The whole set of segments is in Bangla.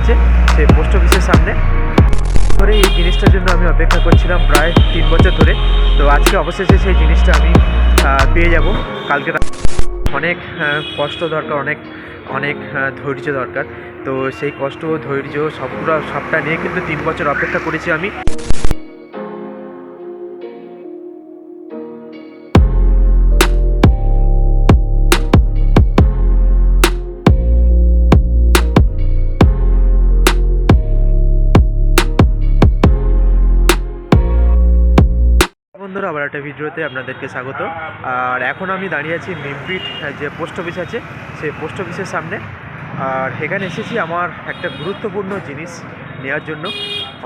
আছে, সেই পোস্ট অফিসের সামনে। ধরে এই জিনিসটার জন্য আমি অপেক্ষা করছিলাম প্রায় তিন বছর ধরে। তো আজকে অবশেষে সেই জিনিসটা আমি পেয়ে যাব। কালকে অনেক কষ্ট দরকার, অনেক অনেক ধৈর্য দরকার। তো সেই কষ্ট, ধৈর্য সবগুলো, সবটা নিয়ে কিন্তু তিন বছর অপেক্ষা করেছি আমি। একটা ভিডিওতে আপনাদেরকে স্বাগত। আর এখন আমি দাঁড়িয়ে আছি নিমপিট যে পোস্ট অফিস আছে, সেই পোস্ট অফিসের সামনে। আর এখানে এসেছি আমার একটা গুরুত্বপূর্ণ জিনিস নেওয়ার জন্য।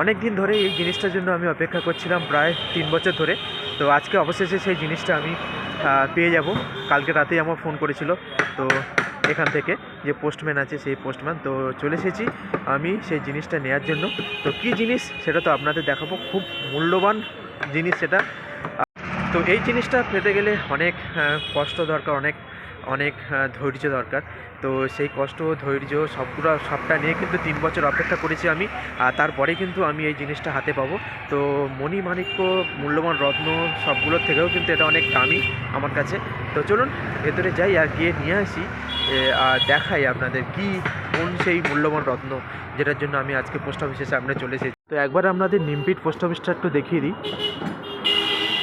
অনেক দিন ধরে এই জিনিসটার জন্য আমি অপেক্ষা করছিলাম, প্রায় তিন বছর ধরে। তো আজকে অবশেষে সেই জিনিসটা আমি পেয়ে যাব। কালকে রাতেই আমার ফোন করেছিল, তো এখান থেকে যে পোস্টম্যান আছে, সেই পোস্টম্যান। তো চলে এসেছি আমি সেই জিনিসটা নেওয়ার জন্য। তো কী জিনিস সেটা তো আপনাদের দেখাবো। খুব মূল্যবান জিনিস সেটা। তো এই জিনিসটা পেতে গেলে অনেক কষ্ট দরকার, অনেক অনেক ধৈর্য দরকার। তো সেই কষ্ট, ধৈর্য সবগুলো, সবটা নিয়ে কিন্তু তিন বছর অপেক্ষা করেছি আমি, আর তারপরে কিন্তু আমি এই জিনিসটা হাতে পাবো। তো মণি মাণিক্য, মূল্যবান রত্ন সবগুলোর থেকেও কিন্তু এটা অনেক দামি আমার কাছে। তো চলুন, ভেতরে যাই আর গিয়ে নিয়ে আসি আর দেখাই আপনাদের কি, কোন সেই মূল্যবান রত্ন যেটার জন্য আমি আজকে পোস্ট অফিসের সামনে চলে এসেছি। তো একবার আপনাদের নিমপিট পোস্ট অফিসটা একটু দেখিয়ে দিই।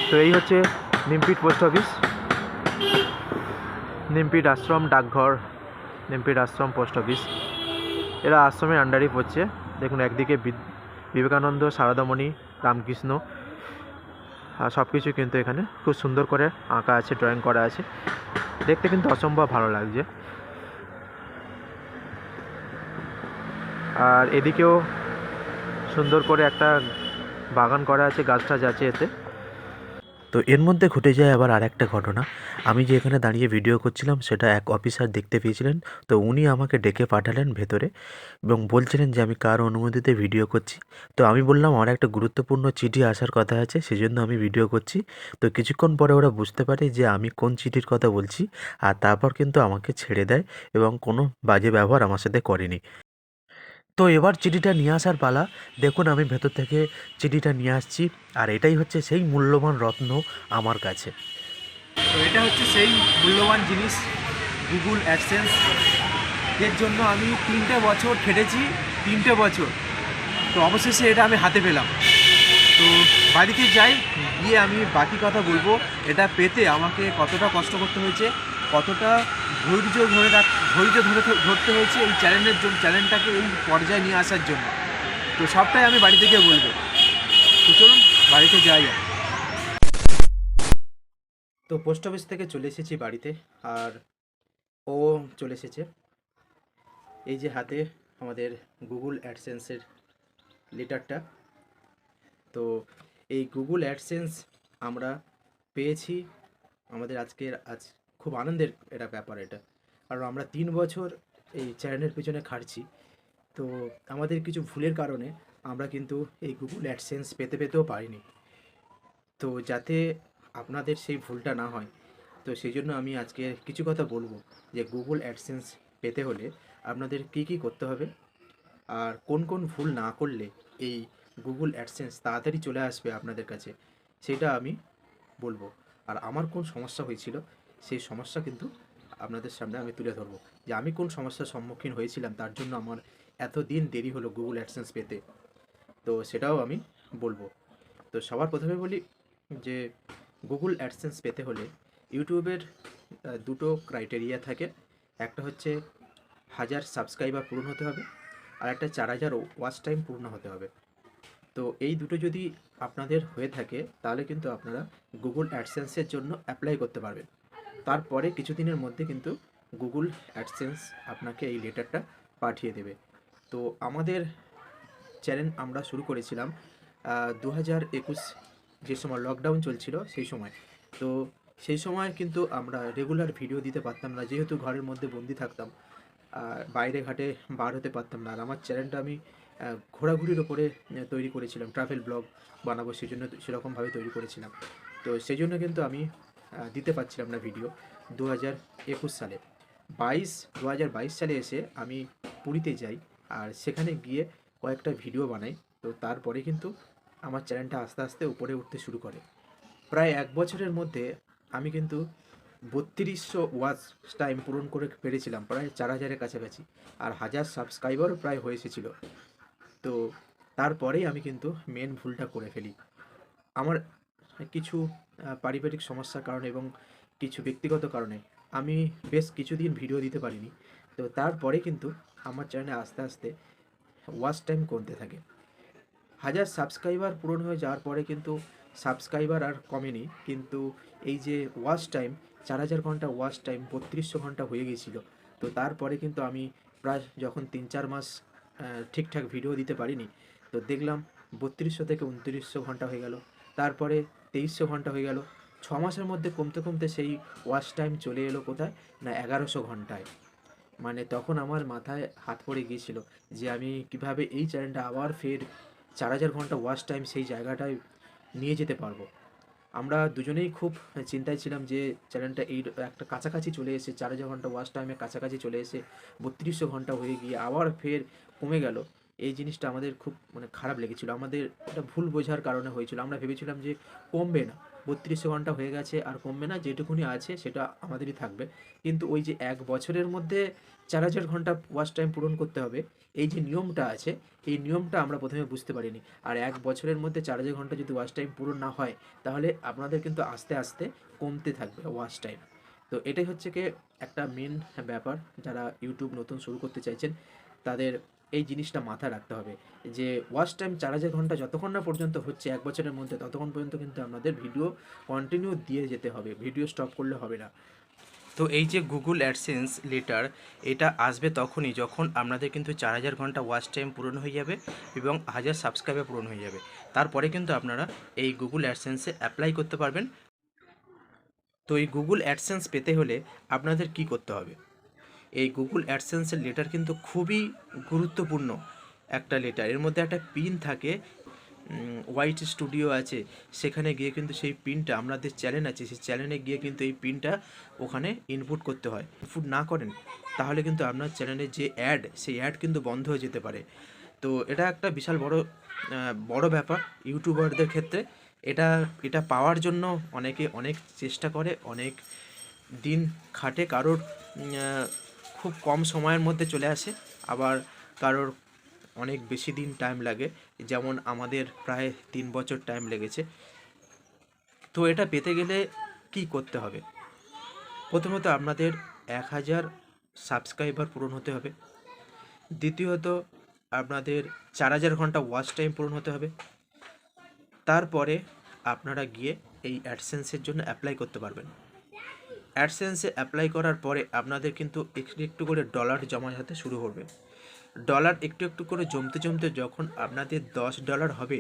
তো এই হচ্ছে নিমপিট পোস্ট অফিস। নিমপিট আশ্রম ডাকঘর, নিমপিট আশ্রম পোস্ট অফিস। এরা আশ্রমের আন্ডারই পড়ছে। দেখুন, একদিকে বিবেকানন্দ সারদামণি রামকৃষ্ণ সব কিছু কিন্তু এখানে খুব সুন্দর করে আঁকা আছে ড্রয়িং করা আছে। দেখতে কিন্তু অসম্ভব ভালো লাগছে। আর এদিকেও সুন্দর করে একটা বাগান করা আছে, গাছ টাছ আছে এতে। তো এর মধ্যে ঘটে যায় আবার আর একটা ঘটনা। আমি যে এখানে দাঁড়িয়ে ভিডিও করছিলাম, সেটা এক অফিসার দেখতে পেয়েছিলেন। তো উনি আমাকে ডেকে পাঠালেন ভেতরে এবং বলছিলেন যে, আমি কার অনুমতিতে ভিডিও করছি? তো আমি বললাম, আমার একটা গুরুত্বপূর্ণ চিঠি আসার কথা আছে, সেজন্য আমি ভিডিও করছি। তো কিছুক্ষণ পরে ওরা বুঝতে পারে যে, আমি কোন চিঠির কথা বলছি, আর তারপর কিন্তু আমাকে ছেড়ে দেয় এবং কোনো বাজে ব্যবহার আমার সাথে করেনি। তো এবার চিঠিটা নিয়ে আসার পালা। দেখুন, আমি ভেতর থেকে চিঠিটা নিয়ে আসছি, আর এটাই হচ্ছে সেই মূল্যবান রত্ন আমার কাছে। তো এটা হচ্ছে সেই মূল্যবান জিনিস গুগল অ্যাডসেন্স। এর জন্য আমি তিনটে বছর খেটেছি, তিনটে বছর। তো অবশেষে এটা আমি হাতে পেলাম। তো বাড়িতে যাই, গিয়ে আমি বাকি কথা বলব। এটা পেতে আমাকে কতটা কষ্ট করতে হয়েছে, কতটা ধৈর্য ধরে রাখ, ধৈর্য ধরে ধরতে হয়েছে এই চ্যালেঞ্জের জন্য, চ্যালেঞ্জটাকে এই পর্যায়ে নিয়ে আসার জন্য। তো সবটাই আমি বাড়িতে গিয়ে বলব। তো চলুন, বাড়িতে যাই তো পোস্ট অফিস থেকে চলে এসেছি বাড়িতে, আর ও চলে এসেছে। এই যে হাতে আমাদের গুগল অ্যাডসেন্সের লেটারটা। তো এই গুগল অ্যাডসেন্স আমরা পেয়েছি আমাদের আজকের, আজ খুব আনন্দের এটা ব্যাপার এটা। কারণ আমরা তিন বছর এই চ্যানেলের পিছনে খাটছি। তো আমাদের কিছু ভুলের কারণে আমরা কিন্তু এই গুগল অ্যাডসেন্স পেতে পেতেও পারিনি। তো যাতে আপনাদের সেই ভুলটা না হয়, তো সেই জন্য আমি আজকে কিছু কথা বলব যে গুগল অ্যাডসেন্স পেতে হলে আপনাদের কি কি করতে হবে? আর কোন কোন ভুল না করলে এই গুগল অ্যাডসেন্স তাড়াতাড়ি চলে আসবে আপনাদের কাছে, সেটা আমি বলব। আর আমার কোন সমস্যা হয়েছিল সেই সমস্যা কিন্তু আপনাদের সামনে আমি তুলে ধরবো। যে আমি কোন সমস্যার সম্মুখীন হয়েছিলাম, তার জন্য আমার এত দিন দেরি হলো গুগল অ্যাডসেন্স পেতে। তো সেটাও আমি বলব। তো সবার প্রথমে বলি যে গুগল অ্যাডসেন্স পেতে হলে ইউটিউবের দুটো ক্রাইটেরিয়া থাকে। একটা হচ্ছে হাজার সাবস্ক্রাইবার পূরণ হতে হবে আর একটা চার হাজার ওয়াচ টাইম পূর্ণ হতে হবে। তো এই দুটো যদি আপনাদের হয়ে থাকে, তাহলে কিন্তু আপনারা গুগল অ্যাডসেন্সের জন্য অ্যাপ্লাই করতে পারবেন। তারপরে কিছুদিনের মধ্যে কিন্তু গুগল অ্যাডসেন্স আপনাকে এই লেটারটা পাঠিয়ে দেবে। তো আমাদের চ্যানেল আমরা শুরু করেছিলাম দু হাজার একুশ যে সময় লকডাউন চলছিল সেই সময়। তো সেই সময় কিন্তু আমরা রেগুলার ভিডিও দিতে পারতাম না, যেহেতু ঘরের মধ্যে বন্দি থাকতাম, আর বাইরে ঘাটে বার হতে পারতাম না। আর আমার চ্যানেলটা আমি ঘোরাঘুরির ওপরে তৈরি করেছিলাম ট্রাভেল ব্লগ বানাবো সেই জন্য সেরকমভাবে তৈরি করেছিলাম। তো সেই জন্য কিন্তু আমি দিতে পারছিলাম না ভিডিও দু হাজার একুশ সালে। বাইশ দু হাজার বাইশ সালে এসে আমি পুরীতে যাই আর সেখানে গিয়ে কয়েকটা ভিডিও বানাই। তো তারপরে কিন্তু আমার চ্যানেলটা আস্তে আস্তে উপরে উঠতে শুরু করে। প্রায় এক বছরের মধ্যে আমি কিন্তু বত্রিশশো ওয়াচ টাইম পূরণ করে পেরেছিলাম, প্রায় চার হাজারের কাছাকাছি। আর হাজার সাবস্ক্রাইবারও প্রায় হয়ে এসেছিল। তো তারপরেই আমি কিন্তু মেন ভুলটা করে ফেলি। আমার কিছু পারিবারিক সমস্যার কারণে এবং কিছু ব্যক্তিগত কারণে আমি বেশ কিছুদিন ভিডিও দিতে পারিনি। তো তারপরে কিন্তু আমার চ্যানেলে আস্তে আস্তে ওয়াচ টাইম কমতে থাকে। হাজার সাবস্ক্রাইবার পূরণ হয়ে যাওয়ার পরে কিন্তু সাবস্ক্রাইবার আর কমেনি। কিন্তু এই যে ওয়াচ টাইম চার হাজার ঘণ্টা ওয়াচ টাইম বত্রিশশো ঘণ্টা হয়ে গিয়েছিল। তো তারপরে কিন্তু আমি প্রায় যখন তিন চার মাস ঠিকঠাক ভিডিও দিতে পারিনি, তো দেখলাম বত্রিশশো থেকে উনত্রিশশো ঘণ্টা হয়ে গেল। তারপরে তেইশশো ঘণ্টা হয়ে গেল। ছ মাসের মধ্যে কমতে কমতে সেই ওয়াচ টাইম চলে এলো কোথায়? না, এগারোশো ঘন্টায়। মানে তখন আমার মাথায় হাত পড়ে গিয়েছিল যে আমি কীভাবে এই চ্যানেলটা আবার ফের চার হাজার ঘণ্টা ওয়াচ টাইম সেই জায়গাটায় নিয়ে যেতে পারব। আমরা দুজনেই খুব চিন্তায় ছিলাম যে চ্যানেলটা এই একটা কাছাকাছি চলে এসে, চার হাজার ঘণ্টা ওয়াচ টাইমের কাছাকাছি চলে এসে, বত্রিশশো ঘণ্টা হয়ে গিয়ে আবার ফের কমে গেল। এই জিনিসটা আমাদের খুব মানে খারাপ লেগেছিল। আমাদের এটা ভুল বোঝার কারণে হয়েছিল। আমরা ভেবেছিলাম যে কমবে না বত্রিশশো ঘণ্টা হয়ে গেছে আর কমবে না, যেটুকুনি আছে সেটা আমাদেরই থাকবে। কিন্তু ওই যে এক বছরের মধ্যে চার হাজার ঘণ্টা ওয়াচ টাইম পূরণ করতে হবে, এই যে নিয়মটা আছে, এই নিয়মটা আমরা প্রথমে বুঝতে পারিনি। আর এক বছরের মধ্যে চার হাজার ঘণ্টা যদি ওয়াচ টাইম পূরণ না হয়, তাহলে আপনাদের কিন্তু আস্তে আস্তে কমতে থাকবে ওয়াচ টাইম। তো এটাই হচ্ছে কি একটা মেন ব্যাপার, যারা ইউটিউব নতুন শুরু করতে চাইছেন, তাদের এই জিনিসটা মাথায় রাখতে হবে যে ওয়াচ টাইম চার হাজার ঘণ্টা যতক্ষণ না পর্যন্ত হচ্ছে, এক বছরের মধ্যে ততক্ষণ পর্যন্ত কিন্তু আপনাদের ভিডিও কন্টিনিউ দিয়ে যেতে হবে ভিডিও স্টপ করলে হবে না। তো এই যে গুগল অ্যাডসেন্স লেটার এটা আসবে তখনই যখন আপনাদের কিন্তু চার হাজার ঘণ্টা ওয়াচ টাইম পূরণ হয়ে যাবে এবং হাজার সাবস্ক্রাইবার পূরণ হয়ে যাবে। তারপরে কিন্তু আপনারা এই গুগল অ্যাডসেন্সে অ্যাপ্লাই করতে পারবেন। তো এই গুগল অ্যাডসেন্স পেতে হলে আপনাদের কি করতে হবে? এই গুগল অ্যাডসেন্সের লেটার কিন্তু খুবই গুরুত্বপূর্ণ একটা লেটার এর মধ্যে একটা পিন থাকে হোয়াইট স্টুডিও আছে। সেখানে গিয়ে কিন্তু সেই পিনটা আপনাদের চ্যানেল আছে, সেই চ্যানেলে গিয়ে কিন্তু এই পিনটা ওখানে ইনপুট করতে হয়। ইনপুট না করেন, তাহলে কিন্তু আপনার চ্যানেলের যে অ্যাড সেই অ্যাড কিন্তু বন্ধ হয়ে যেতে পারে। তো এটা একটা বিশাল বড় বড় ব্যাপার ইউটিউবারদের ক্ষেত্রে। এটা এটা পাওয়ার জন্য অনেকে অনেক চেষ্টা করে, অনেক দিন খাটে কারোর খুব কম সময়ের মধ্যে চলে আসে, আবার কারোর অনেক বেশি দিন টাইম লাগে। যেমন আমাদের প্রায় তিন বছর টাইম লেগেছে। তো এটা পেতে গেলে কি করতে হবে? প্রথমত আপনাদের এক হাজার সাবস্ক্রাইবার পূরণ হতে হবে। দ্বিতীয়ত আপনাদের চার হাজার ঘণ্টা ওয়াচ টাইম পূরণ হতে হবে। তারপরে আপনারা গিয়ে এই অ্যাডসেন্সের জন্য অ্যাপ্লাই করতে পারবেন। অ্যাডসেন্সে অ্যাপ্লাই করার পরে আপনাদের কিন্তু একটু একটু করে ডলার জমা হতে শুরু করবে। ডলার একটু একটু করে জমতে জমতে যখন আপনাদের দশ ডলার হবে,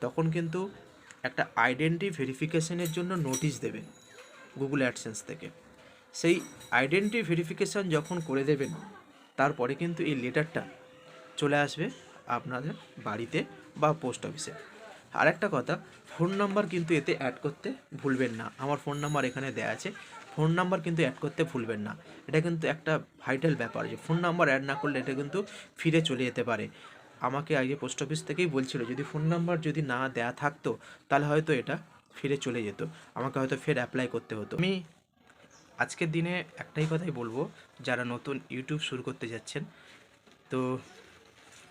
তখন কিন্তু একটা আইডেন্টি ভেরিফিকেশনের জন্য নোটিশ দেবে গুগল অ্যাডসেন্স থেকে। সেই আইডেন্টি ভেরিফিকেশন যখন করে দেবেন, তারপরে কিন্তু এই লেটারটা চলে আসবে আপনাদের বাড়িতে বা পোস্ট অফিসে আরেকটা কথা ফোন নাম্বার কিন্তু এতে অ্যাড করতে ভুলবেন না। আমার ফোন নাম্বার এখানে দেওয়া আছে। ফোন নাম্বার কিন্তু অ্যাড করতে ভুলবেন না। এটা কিন্তু একটা ভাইটাল ব্যাপার যে ফোন নাম্বার অ্যাড না করলে এটা কিন্তু ফিরে চলে যেতে পারে। আমাকে আগে পোস্ট অফিস থেকেই বলছিল, যদি ফোন নাম্বার যদি না দেয়া থাকতো, তাহলে হয়তো এটা ফিরে চলে যেত। আমাকে হয়তো ফের অ্যাপ্লাই করতে হতো। আমি আজকের দিনে একটাই কথাই বলব, যারা নতুন ইউটিউব শুরু করতে যাচ্ছেন, তো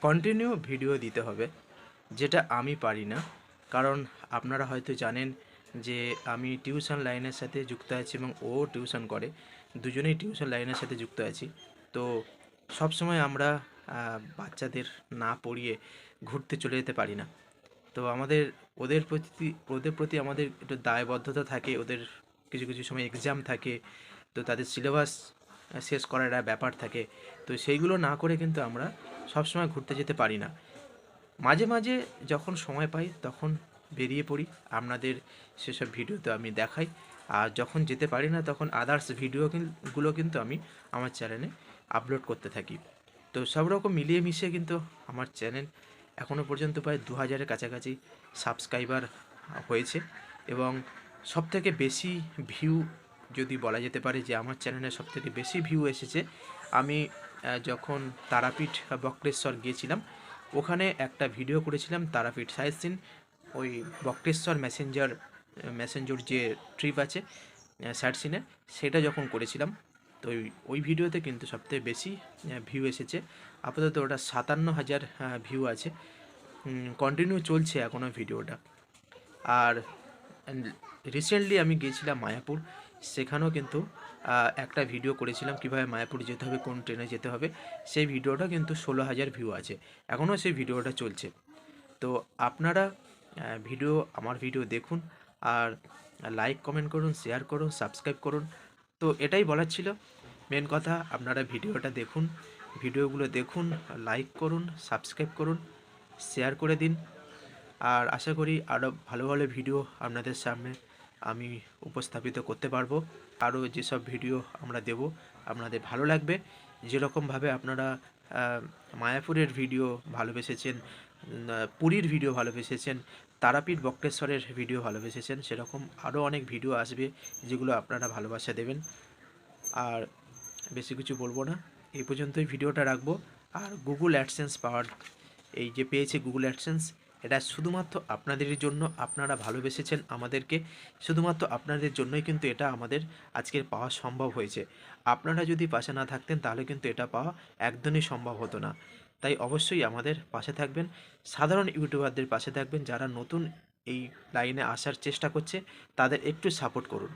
কন্টিনিউ ভিডিও দিতে হবে, যেটা আমি পারি না। কারণ আপনারা হয়তো জানেন যে আমি টিউশন লাইনের সাথে যুক্ত আছি এবং ও টিউশন করে। দুজনেই টিউশন লাইনের সাথে যুক্ত আছি। তো সব সময় আমরা বাচ্চাদের না পড়িয়ে ঘুরতে চলে যেতে পারি না। তো আমাদের, ওদের প্রতি ওদের প্রতি আমাদের একটু দায়বদ্ধতা থাকে, ওদের কিছু কিছু সময় এক্সাম থাকে, তো তাদের সিলেবাস শেষ করার একটা ব্যাপার থাকে। তো সেইগুলো না করে কিন্তু আমরা সবসময় ঘুরতে যেতে পারি না। মাঝে মাঝে যখন সময় পাই তখন বেরিয়ে পড়ি। আপনাদের সেসব ভিডিও তো আমি দেখাই। আর যখন যেতে পারি না, তখন আদার্স ভিডিও গুলো কিন্তু আমি আমার চ্যানেলে আপলোড করতে থাকি। তো সব রকম মিলিয়ে মিশিয়ে কিন্তু আমার চ্যানেল এখনও পর্যন্ত প্রায় দু হাজারের কাছাকাছি সাবস্ক্রাইবার হয়েছে। এবং সবথেকে বেশি ভিউ যদি বলা যেতে পারে যে আমার চ্যানেলে সবথেকে বেশি ভিউ এসেছে, আমি যখন তারাপীঠ বক্রেশ্বর গিয়েছিলাম, ওখানে একটা ভিডিও করেছিলাম তারাপীঠ সাইট সিন ওই বক্রেশ্বর মেসেঞ্জার মেসেঞ্জর যে ট্রিপ আছে সাইট সিনের সেটা যখন করেছিলাম, তো ওই ওই ভিডিওতে কিন্তু সবথেকে বেশি ভিউ এসেছে। আপাতত ওটা সাতান্ন হাজার ভিউ আছে। কন্টিনিউ চলছে এখনও ভিডিওটা। আর রিসেন্টলি আমি গিয়েছিলাম মায়াপুর। সেখানেও কিন্তু একটা ভিডিও করেছিলাম, কীভাবে মায়াপুর যেতে হবে, কোন ট্রেনে যেতে হবে। সেই ভিডিওটা কিন্তু ষোলো হাজার ভিউ আছে। এখনও সেই ভিডিওটা চলছে। তো আপনারা ভিডিও, আমার ভিডিও দেখুন আর লাইক কমেন্ট করুন শেয়ার করুন সাবস্ক্রাইব করুন। তো এটাই বলার ছিল। মেন কথা, আপনারা ভিডিওটা দেখুন, ভিডিওগুলো দেখুন লাইক করুন সাবস্ক্রাইব করুন শেয়ার করে দিন। আর আশা করি আরও ভালো ভালো ভিডিও আপনাদের সামনে আমি উপস্থাপিত করতে পারব। আরও যেসব ভিডিও আমরা দেব, আপনাদের ভালো লাগবে। যেরকমভাবে আপনারা মায়াপুরের ভিডিও ভালোবেসেছেন পুরীর ভিডিও ভালোবেসেছেন তারাপীঠ বক্রেশ্বরের ভিডিও ভালোবেসেছেন। সেরকম আরও অনেক ভিডিও আসবে যেগুলো আপনারা ভালোবাসা দেবেন। আর বেশি কিছু বলব না। এই পর্যন্তই ভিডিওটা রাখব। আর গুগল অ্যাডসেন্স পাওয়ার এই যে পেয়েছে গুগল অ্যাডসেন্স এটা শুধুমাত্র আপনাদের জন্য আপনারা ভালোবেসেছেন আমাদেরকে। শুধুমাত্র আপনাদের জন্যই কিন্তু এটা আমাদের আজকের পাওয়া সম্ভব হয়েছে। আপনারা যদি পাশে না থাকতেন তাহলে কিন্তু এটা পাওয়া একদমই সম্ভব হতো না। তাই অবশ্যই আমাদের পাশে থাকবেন। সাধারণ ইউটিউবারদের পাশে থাকবেন যারা নতুন এই লাইনে আসার চেষ্টা করছে, তাদের একটু সাপোর্ট করুন।